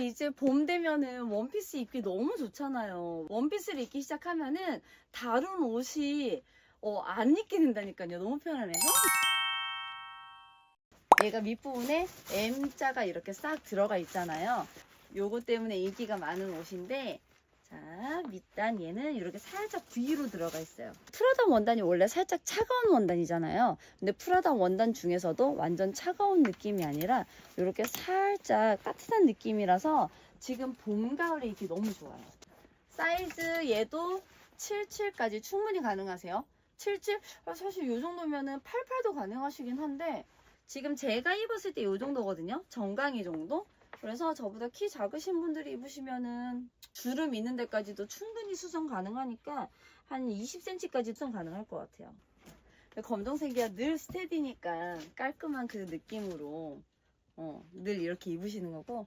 이제 봄 되면은 원피스 입기 너무 좋잖아요. 원피스를 입기 시작하면은 다른 옷이 어, 안 입게 된다니까요. 너무 편안해서. 얘가 밑부분에 M자가 이렇게 싹 들어가 있잖아요. 요거 때문에 인기가 많은 옷인데 자, 밑단 얘는 이렇게 살짝 V로 들어가 있어요. 프라다 원단이 원래 살짝 차가운 원단이잖아요. 근데 프라다 원단 중에서도 완전 차가운 느낌이 아니라 이렇게 살짝 따뜻한 느낌이라서 지금 봄, 가을에 입기 너무 좋아요. 사이즈 얘도 77까지 충분히 가능하세요. 77? 아, 사실 이 정도면은 88도 가능하시긴 한데 지금 제가 입었을 때 이 정도거든요. 정강이 정도? 그래서 저보다 키 작으신 분들이 입으시면은 주름 있는 데까지도 충분히 수정 가능하니까 한 20cm까지 수정 가능할 것 같아요. 검정색이야 늘 스테디니까 깔끔한 그 느낌으로 어, 늘 이렇게 입으시는 거고